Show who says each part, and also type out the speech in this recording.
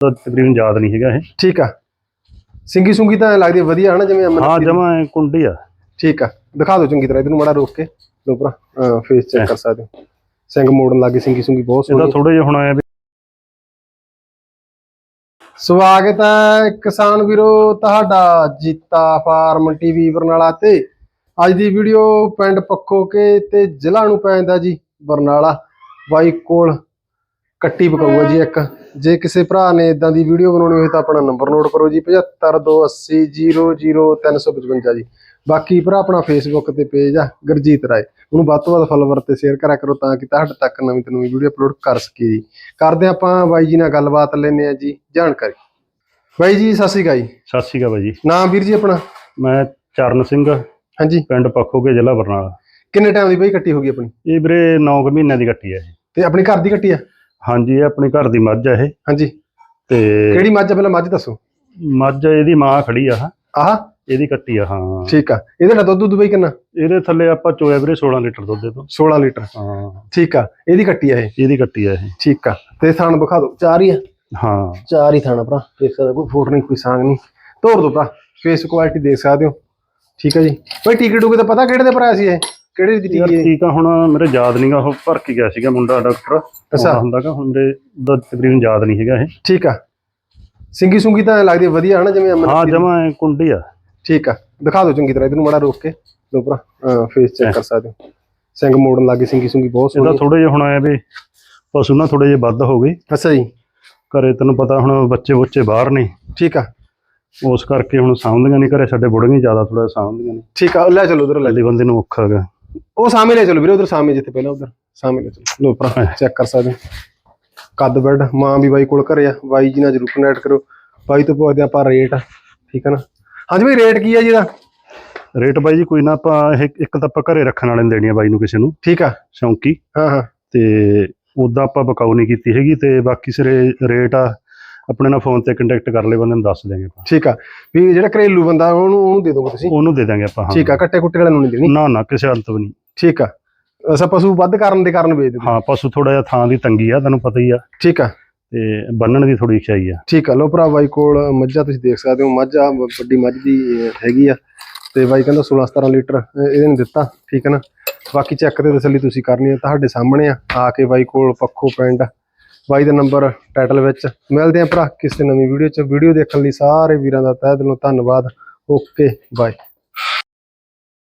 Speaker 1: ਤਾਂ ਤਕਰੀਬਨ ਯਾਦ ਨਹੀਂ ਹੈਗਾ ਇਹ।
Speaker 2: ਠੀਕ ਆ। ਸਿੰਗੀ ਸੁੰਗੀ ਤਾਂ ਲੱਗਦੀ ਆ ਵਧੀਆ ਹਨਾ ਜਿਵੇਂ ਅਮਨ
Speaker 1: ਹਾਂ ਜਮਾ ਕੁੰਡੀ ਆ।
Speaker 2: ਠੀਕ ਆ। ਦਿਖਾ ਦਿਓ ਚੰਗੀ ਤਰ੍ਹਾਂ ਇਹਨੂੰ ਮਾੜਾ ਰੋਕ ਕੇ। ਲੋ ਭਰਾ ਫੇਸ ਚੈੱਕ ਕਰ ਸਕਦੇ ਹੋ। ਸਿੰਘ ਮੋੜਨ ਲੱਗੇ ਸਿੰਗੀ ਸੁੰਗੀ ਬਹੁਤ
Speaker 1: ਇਹਦਾ
Speaker 2: ਸੋਹਣੀ
Speaker 1: ਥੋੜਾ ਜਿਹਾ ਹੁਣ ਆਇਆ ਵੀ
Speaker 2: ਸਵਾਗਤ ਹੈ ਕਿਸਾਨ ਵੀਰੋ ਤੁਹਾਡਾ ਜੀਤਾ ਫਾਰਮ ਟੀਵੀ ਬਰਨਾਲਾ ਤੇ। ਅੱਜ ਦੀ ਵੀਡੀਓ ਪਿੰਡ ਪੱਖੋ ਕੇ ਤੇ ਜ਼ਿਲ੍ਹਾ ਨੂੰ ਪੈਂਦਾ ਜੀ ਬਰਨਾਲਾ। ਬਾਈ ਕੋਲ ਕੱਟੀ ਪਕਾਊਗਾ ਜੀ ਇੱਕ। ਜੇ ਕਿਸੇ ਭਰਾ ਨੇ ਇਦਾਂ ਦੀ ਵੀਡੀਓ ਬਣਾਉਣੀ ਹੋਵੇ ਤਾਂ ਆਪਣਾ ਨੰਬਰ ਨੋਟ ਕਰੋ ਜੀ 7528000355 ਜੀ। ਬਾਕੀ ਭਰਾ ਆਪਣਾ ਫੇਸਬੁੱਕ ਤੇ ਪੇਜ ਆ ਗੁਰਜੀਤ ਰਾਏ। ਉਹਨੂੰ ਵੱਧ ਤੋਂ ਵੱਧ ਫਾਲੋਵਰ ਤੇ ਸ਼ੇਅਰ ਕਰਿਆ ਕਰੋ ਤਾਂ ਕਿ ਤੁਹਾਡੇ ਤੱਕ ਨਵੀਂ ਤੋਂ ਨਵੀਂ ਵੀਡੀਓ ਅਪਲੋਡ ਕਰ ਸਕੀਏ ਜੀ। ਕਰਦੇ ਆਪਾਂ ਬਾਈ ਜੀ ਨਾਲ ਗੱਲਬਾਤ ਲੈਨੇ ਆ ਜੀ ਜਾਣਕਾਰੀ। ਬਾਈ ਜੀ ਸਤਿ ਸ਼੍ਰੀ ਅਕਾਲ ਜੀ।
Speaker 1: ਸਤਿ ਸ਼੍ਰੀ ਅਕਾਲ ਬਾਈ ਜੀ।
Speaker 2: ਨਾਮ ਵੀਰ ਜੀ ਆਪਣਾ?
Speaker 1: ਮੈਂ ਚਰਨ ਸਿੰਘ
Speaker 2: ਹਾਂਜੀ।
Speaker 1: ਪਿੰਡ ਪੱਖੋਗੇ ਜ਼ਿਲ੍ਹਾ ਬਰਨਾਲਾ।
Speaker 2: ਕਿੰਨੇ ਟਾਈਮ ਦੀ ਬਾਈ ਕੱਟੀ ਹੋ ਗਈ ਆਪਣੀ?
Speaker 1: ਇਹ ਵੀਰੇ 9 ਮਹੀਨਿਆਂ ਦੀ ਕੱਟੀ ਹੈ
Speaker 2: ਤੇ ਆਪਣੀ ਘਰ ਦੀ ਕੱਟੀ ਆ?
Speaker 1: ਹਾਂਜੀ ਇਹ ਆਪਣੀ ਘਰ ਦੀ ਮੱਝ ਆ ਇਹ।
Speaker 2: ਹਾਂਜੀ।
Speaker 1: ਤੇ
Speaker 2: ਕਿਹੜੀ ਮੱਝ ਆ? ਪਹਿਲਾਂ ਮੱਝ ਦੱਸੋ।
Speaker 1: ਮੱਝ ਇਹਦੀ ਮਾਂ ਖੜੀ ਆ
Speaker 2: ਆਹ।
Speaker 1: ਇਹਦੀ ਕੱਟੀ ਆ ਹਾਂ।
Speaker 2: ਠੀਕ ਆ। ਇਹਦੇ ਨਾਲ ਦੁੱਧ ਦੁੱਧ ਬਾਈ ਕਿੰਨਾ?
Speaker 1: ਇਹਦੇ ਥੱਲੇ ਆਪਾਂ ਚੋਇਆ ਵੀਰੇ 16 ਲੀਟਰ ਦੁੱਧ ਦੇ ਤੋਂ
Speaker 2: 16 ਲੀਟਰ।
Speaker 1: ਹਾਂ।
Speaker 2: ਠੀਕ ਆ। ਇਹਦੀ ਕੱਟੀ ਆ ਇਹ।
Speaker 1: ਇਹਦੀ ਕੱਟੀ ਆ ਇਹ।
Speaker 2: ਠੀਕ ਆ। ਤੇ ਥਾਣ ਵਿਖਾ ਦਿਓ। ਚਾਰ ਹੀ ਆ।
Speaker 1: ਹਾਂ।
Speaker 2: ਚਾਰ ਹੀ ਥਾਣਾ ਭਰਾ। ਦੇਖ ਸਕਦੇ ਕੋਈ ਫੋਟ ਨਹੀਂ ਕੋਈ ਸਾਂਗ ਨਹੀਂ। ਤੋੜ ਦੋ ਭਰਾ। ਫੇਸ ਕੁਆਲਿਟੀ ਦੇਖ ਸਕਦੇ ਹੋ। ਠੀਕ ਹੈ ਜੀ। ਬਈ ਟਿਕਟ ਟੂਕੇ ਤਾਂ ਪਤਾ ਕਿਹੜੇ ਦੇ ਭਰਾ ਸੀ ਇਹ? ਕਿਹੜੇ ਦੀ
Speaker 1: ਯਾਰ ਠੀਕ ਆ ਹੁਣ ਮੇਰੇ ਯਾਦ ਨਹੀਂਗਾ ਉਹ ਭਰ ਕੇ ਗਿਆ ਸੀਗਾ ਮੁੰਡਾ ਡਾਕਟਰ
Speaker 2: ਅੱਛਾ।
Speaker 1: ਹੁੰਦਾਗਾ ਹੁਣ ਮੇਰੇ ਦਾ ਤਕਰੀਬਨ ਯਾਦ ਨਹੀਂ ਹੈਗਾ ਇਹ।
Speaker 2: ਠੀਕ ਆ। ਸਿੰਗੀ ਸੁੰਗੀ ਤਾਂ ਲੱਗਦੀ ਵਧੀਆ ਹਨਾ ਜਿਵੇਂ ਅਮਨ
Speaker 1: ਹਾਂ
Speaker 2: ਦੀ-
Speaker 1: ਜਮਾ ਕੁੰਡੀ ਆ।
Speaker 2: ਠੀਕ ਆ। ਦਿਖਾ ਦਿਓ ਚੰਗੀ ਤਰ੍ਹਾਂ ਇਹਨੂੰ ਮਾੜਾ ਰੋਕ ਕੇ। ਲੋ ਭਰਾ ਫੇਸ ਚੈੱਕ ਕਰ ਸਕਦੇ ਹੋ। ਸਿੰਘ ਮੋੜਨ ਲੱਗੇ ਸਿੰਗੀ ਸੁੰਗੀ ਬਹੁਤ
Speaker 1: ਇਹਦਾ
Speaker 2: ਸੋਹਣੀ
Speaker 1: ਥੋੜਾ ਜਿਹਾ ਹੁਣ ਆਇਆ ਵੀ ਪਸ਼ੂ ਨਾ ਥੋੜੇ ਜਿਹਾ ਵੱਧ ਹੋ ਗਏ।
Speaker 2: ਅੱਛਾ ਜੀ।
Speaker 1: ਘਰੇ ਤੈਨੂੰ ਪਤਾ ਹੁਣ ਬੱਚੇ ਬੱਚੇ ਬਾਹਰ ਨੇ।
Speaker 2: ਠੀਕ ਆ।
Speaker 1: ਉਸ ਕਰਕੇ ਹੁਣ ਸਾਂਭਦੀਆਂ ਨਹੀਂ ਘਰੇ ਸਾਡੇ ਬੁੜੀਆਂ ਜ਼ਿਆਦਾ ਥੋੜਾ ਸਾਂਭਦੀਆਂ ਨੇ।
Speaker 2: ਠੀਕ ਆ ਲੈ ਚਲੋ ਉਧਰ ਲੈ
Speaker 1: ਜਲਦੀ ਬੰਦੇ ਨੂੰ ਔਖਾ ਹੈਗਾ।
Speaker 2: ਉਹ ਸਾਹਮਣੇ ਲੈ ਚਲੋ ਵੀਰੇ ਉਧਰ ਸਾਹਮਣੇ ਜਿੱਥੇ ਪਹਿਲਾਂ ਉਧਰ ਸਾਹਮਣੇ ਲੈ ਚਲੋ। ਲੋ ਭਰਾ ਚੈੱਕ ਕਰ ਸਕਦੇ। ਕੱਦ ਬੈਡ ਮਾਂ ਵੀ ਬਾਈ ਕੋਲ ਘਰੇ ਆ ਬਾਈ ਜੀ ਨਾਲ ਜਰੂਰ ਕਨੈਕਟ ਕਰੋ। ਬਾਈ ਤੋਂ ਪੁੱਛਦੇ ਆਪਾਂ ਰੇਟ ਠੀਕ ਹੈ ਨਾ? ਹਾਂਜੀ ਬਾਈ ਰੇਟ ਕੀ ਆ ਜੀ ਇਹਦਾ?
Speaker 1: ਰੇਟ ਬਾਈ ਜੀ ਕੋਈ ਨਾ ਆਪਾਂ ਇਹ ਇੱਕ ਤਾਂ ਆਪਾਂ ਘਰੇ ਰੱਖਣ ਵਾਲੇ ਨੂੰ ਦੇਣੀ ਆ ਬਾਈ ਨੂੰ ਕਿਸੇ ਨੂੰ।
Speaker 2: ਠੀਕ ਆ।
Speaker 1: ਸ਼ੌਂਕੀ।
Speaker 2: ਹਾਂ ਹਾਂ।
Speaker 1: ਤੇ ਉਦਾਂ ਆਪਾਂ ਬਕਾਊ ਨਹੀਂ ਕੀਤੀ ਹੈਗੀ ਤੇ ਬਾਕੀ ਸਿਰੇ ਰੇਟ ਆ ਆਪਣੇ ਨਾਲ ਫੋਨ ਤੇ ਕੰਟੈਕਟ ਕਰ ਲੈ ਬੰਦੇ ਨੂੰ ਦੱਸ ਦਿਆਂਗੇ ਆਪਾਂ।
Speaker 2: ਠੀਕ ਆ। ਵੀ ਜਿਹੜਾ ਘਰੇਲੂ ਬੰਦਾ ਉਹਨੂੰ ਉਹਨੂੰ ਦੇ ਦੋਗੇ ਤੁਸੀਂ।
Speaker 1: ਉਹਨੂੰ ਦੇ ਦਾਂਗੇ ਆਪਾਂ ਹਾਂ।
Speaker 2: ਠੀਕ ਆ ਕੱਟੇ ਕੁੱਟੇ ਵਾਲੇ ਨੂੰ ਨਹੀਂ ਦੇਣੀ।
Speaker 1: ਨਾ ਨਾ ਕਿਸੇ ਹਾਲਤ ਵੀ ਨਹੀਂ।
Speaker 2: ਠੀਕ ਆ। ਅਸਾਂ ਪਸ਼ੂ ਵੱਧ ਕਰਨ ਦੇ ਕਾਰਨ ਵੇਚ ਦਿੰਦੇ।
Speaker 1: ਹਾਂ ਪਸ਼ੂ ਥੋੜਾ ਜਿਹਾ ਥਾਂ ਦੀ ਤੰਗੀ ਆ ਤੈਨੂੰ ਪਤਾ ਹੀ ਆ।
Speaker 2: ਠੀਕ ਆ।
Speaker 1: ਤੇ ਬੰਨਣ ਦੀ ਥੋੜੀ ਚਾਹੀ ਆ।
Speaker 2: ਠੀਕ ਆ ਲੋ ਭਰਾ ਬਾਈ ਕੋਲ ਮੱਝਾਂ ਤੁਸੀਂ ਦੇਖ ਸਕਦੇ ਹੋ। ਮੱਝ ਆ ਵੱਡੀ ਮੱਝ ਦੀ ਹੈਗੀ ਆ। ਤੇ ਬਾਈ ਕਹਿੰਦਾ 16 17 ਲੀਟਰ ਇਹਦੇ ਨੇ ਦਿੱਤਾ ਠੀਕ ਹੈ ਨਾ। ਬਾਕੀ ਚੈੱਕ ਤੇ ਤਸੱਲੀ ਤੁਸੀਂ ਕਰਨੀ ਹੈ ਤੁਹਾਡੇ ਸਾਹਮਣੇ ਆ। ਆ ਕੇ ਬਾਈ ਕੋਲ ਪੱਖੋ ਪਿੰਡ ਬਾਈ ਦਾ ਨੰਬਰ ਟਾਈਟਲ ਵਿੱਚ। ਮਿਲਦੇ ਆ ਭਰਾ ਕਿਸੇ ਨਵੀਂ ਵੀਡੀਓ 'ਚ। ਵੀਡੀਓ ਦੇਖਣ ਲਈ ਸਾਰੇ ਵੀਰਾਂ ਦਾ ਤਹਿ ਦਿਲੋਂ ਧੰਨਵਾਦ। Okay bye